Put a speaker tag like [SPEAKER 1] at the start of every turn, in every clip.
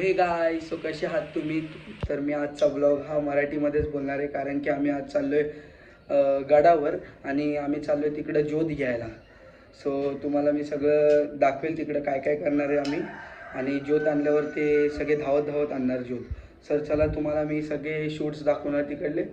[SPEAKER 1] हे गाय सो कसे आहात तुम्ही? तर मी आजचा ब्लॉग हा मराठीमध्येच बोलणार आहे कारण की आम्ही आज चाललोय आहे गडावर आणि आम्ही चाललोय तिकडं ज्योत घ्यायला. सो तुम्हाला मी सगळं दाखवेल तिकडं काय काय करणार आहे आम्ही. आणि ज्योत आणल्यावर ते सगळे धावत धावत आणणार ज्योत सर चला तुम्हाला मी सगळे शूट्स दाखवणार तिकडले.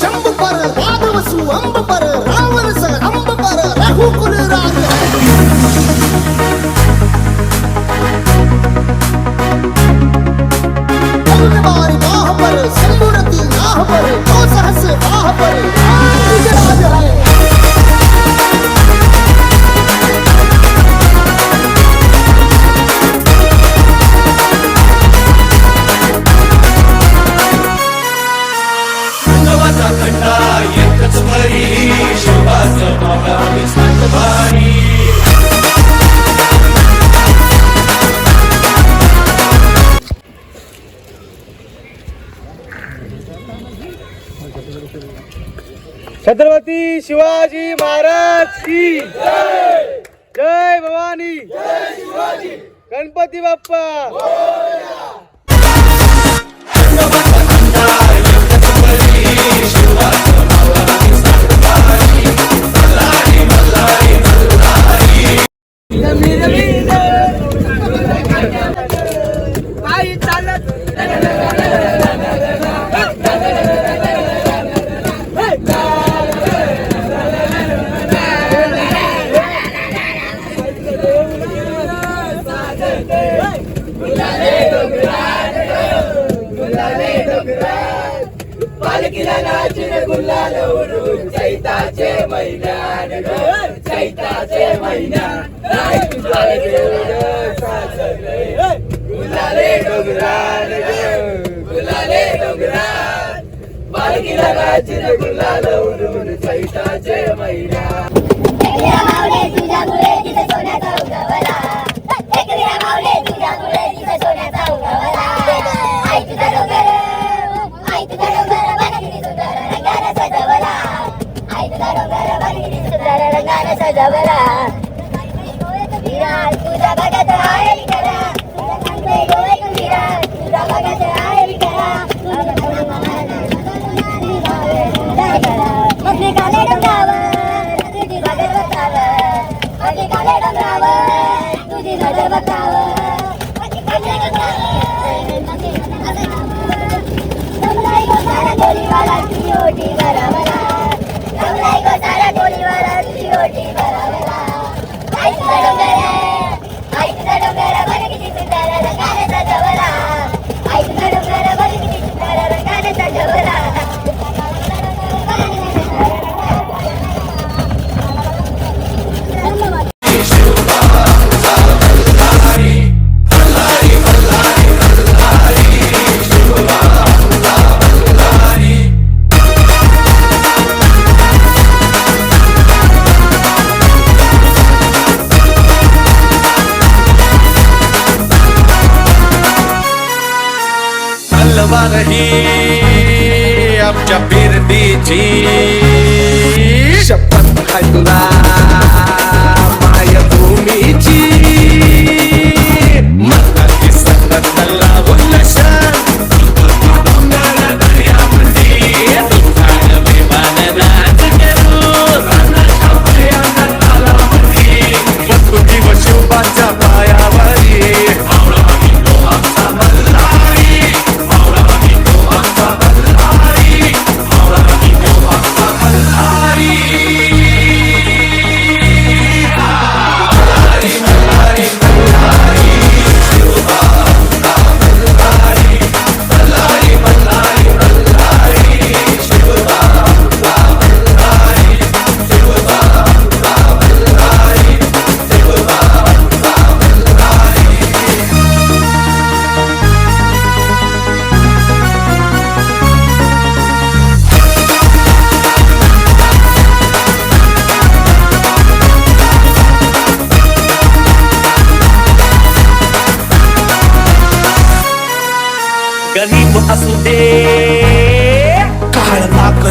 [SPEAKER 2] சம்பு பாரு ராவரச அம்பு பாரு
[SPEAKER 1] ரகு शिवाजी महाराज की. जय भवानी. गणपती बाप्पा.
[SPEAKER 2] చే మైనా చైతా చే మైనా గులాలే డొగురా గులాలే డొగురా. బాలికి రాచిన గుల్లాలో చైతా చే ಕುದವರ Virat ಕುದವಗದ ಆಯಲಿಕರ chap chapir di chi chapat
[SPEAKER 3] hai tu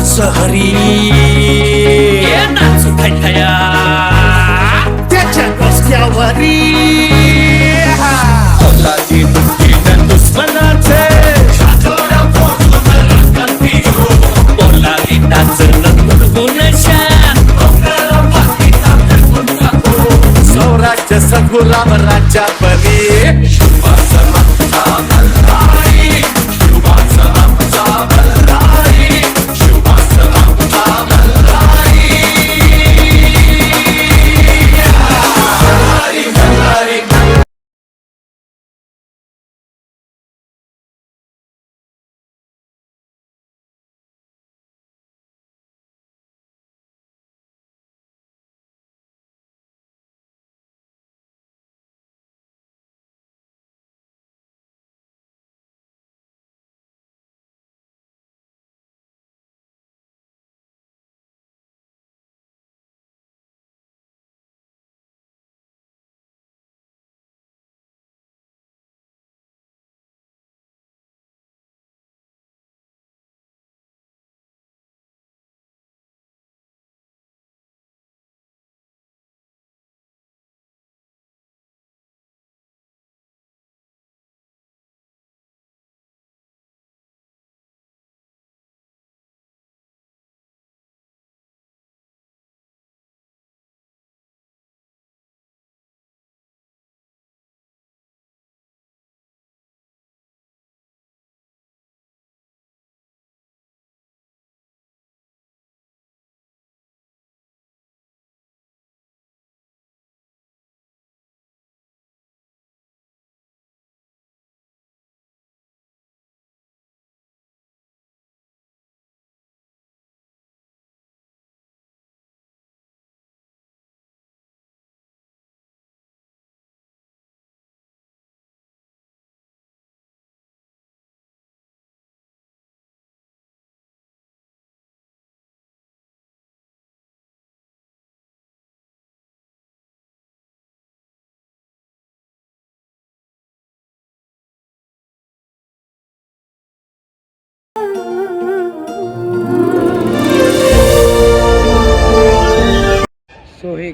[SPEAKER 3] सहरी
[SPEAKER 2] नाचू थैथया
[SPEAKER 3] त्याच्या रस्त्यावरी.
[SPEAKER 2] औलादी दुसरीनं दुश्मनाचे. बोलाली नाचणं गुणशान स्वराज्य राज्या परी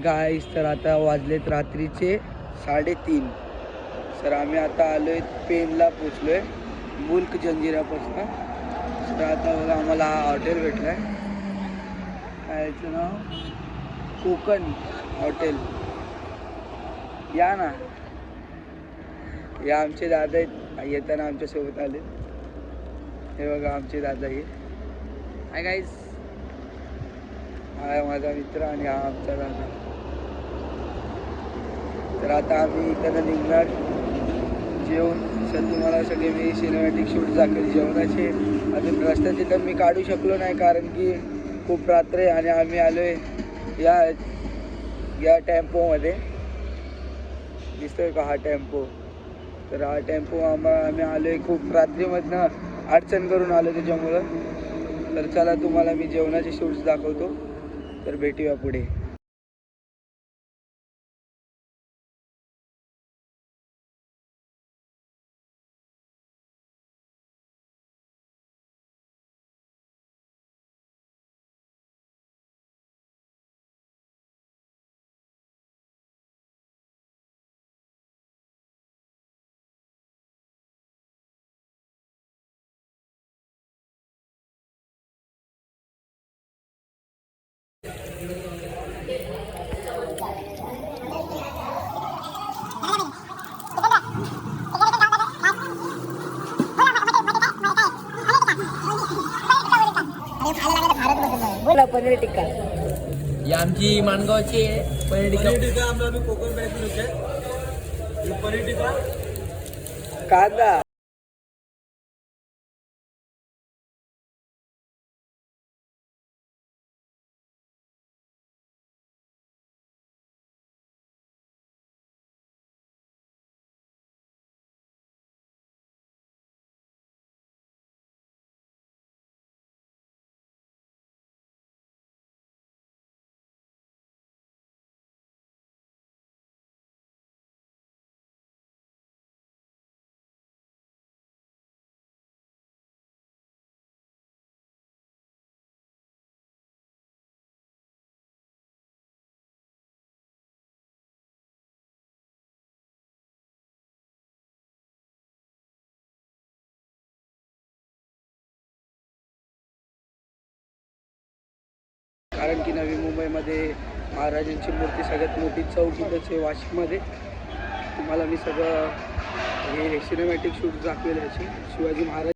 [SPEAKER 1] गाईस तर आता वाजलेत रात्रीचे साडेतीन. सर आम्ही आता आलो आहे पेनला पोचलो आहे मुल्क जंजिरापासून. तर आता बघा आम्हाला हा हॉटेल भेटला आहे काय याचं नाव? कोकण हॉटेल. या ना. या आमचे दादा आहेत. येताना आमच्यासोबत आले. हे बघा आमचे दादा हे. हाय गाईस हा माझा मित्र आणि हा आमचा दादा. तर आता आम्ही इकडं निघणार. जेवण सर तुम्हाला सगळे मी सिनेमॅटिक शूट दाखवेल जेवणाचे. आणि रस्त्याचे तर मी काढू शकलो नाही कारण की खूप रात्र आहे आणि आम्ही आलो आहे या या टेम्पोमध्ये. दिसतोय का हा टेम्पो? तर हा टेम्पो आम्हा आम्ही आलो आहे खूप रात्रीमधनं. अडचण करून आलो त्याच्यामुळं. तर चला तुम्हाला मी जेवणाचे शूट्स दाखवतो. तर भेटूया पुढे.
[SPEAKER 4] ही आमची माणगावची आहे पनीर टिक्का.
[SPEAKER 1] कांदा.
[SPEAKER 5] कारण की नवी मुंबईमध्ये महाराजांची मूर्ती सगळ्यात मोठी चौक इथंच आहे वाशिममध्ये. तुम्हाला मी सगळं हे सिनेमॅटिक शूट दाखवेल याची. शिवाजी महाराज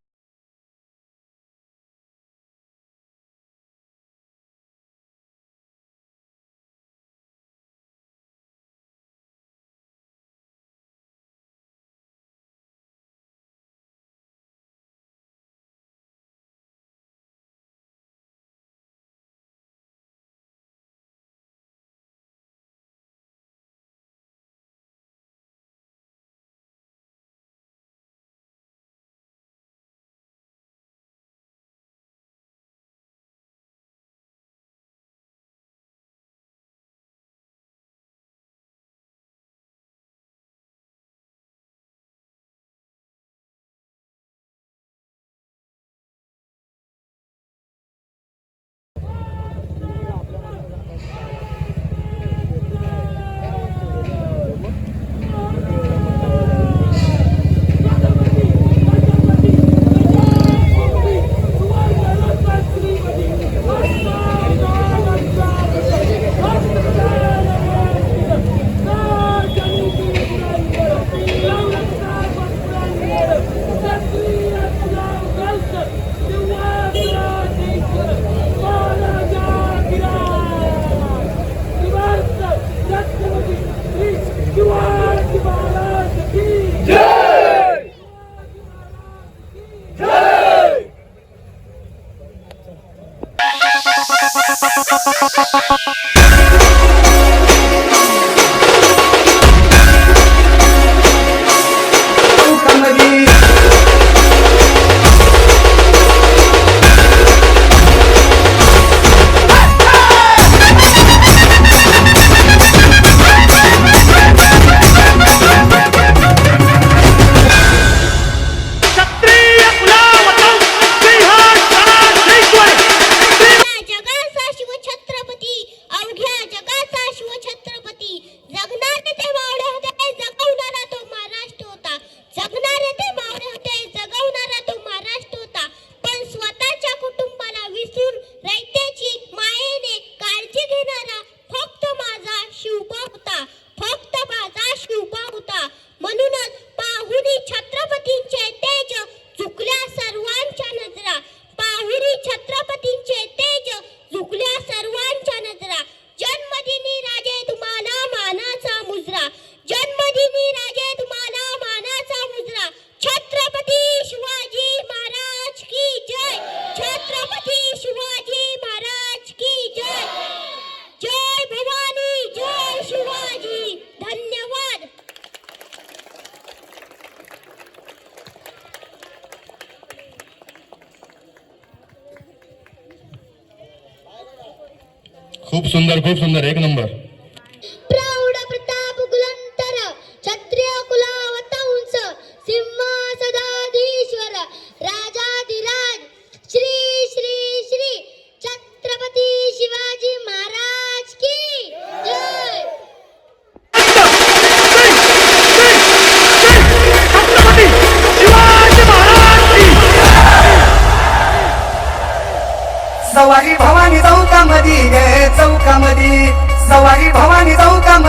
[SPEAKER 6] खूप सुंदर खूप सुंदर. एक नंबर.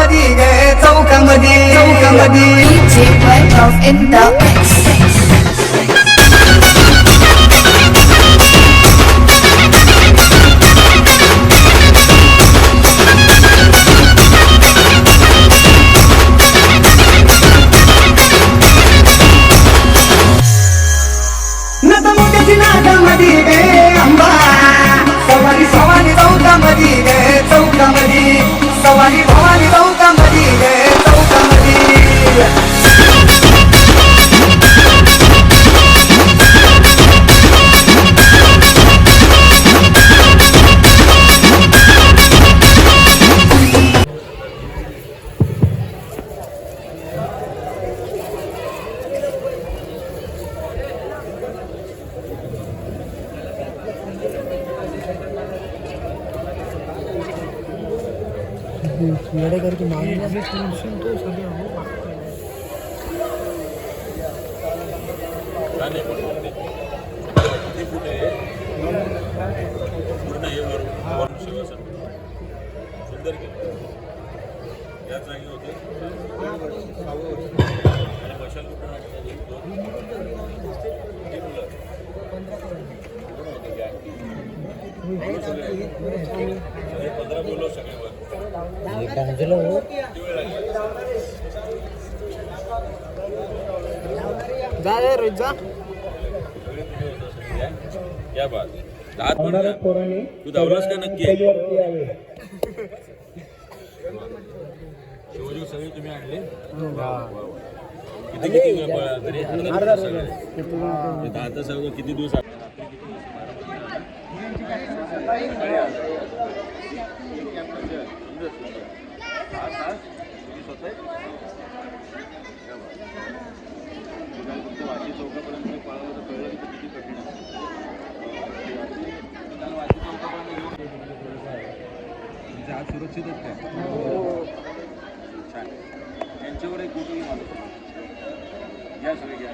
[SPEAKER 5] चौकामधी गे चौकामधी चौकामधी
[SPEAKER 7] కానీ
[SPEAKER 5] ఉంటుంది ఎందుకంటే ఉన్న ఏమరు గవర్నమెంట్ శివాసం సుందరికి యాత్రకి ఉంది అని వర్షాలు पंधरा बोलो सगळे
[SPEAKER 6] तू धावलास का नक्की? शिवजीव सगळे तुम्ही आणले? किती किती ब- तरी. हे तास अगोदर किती दिवस सुरक्षित आहेत का छान. त्यांच्यावर एक कुठेही माणूस घ्या सगळे घ्या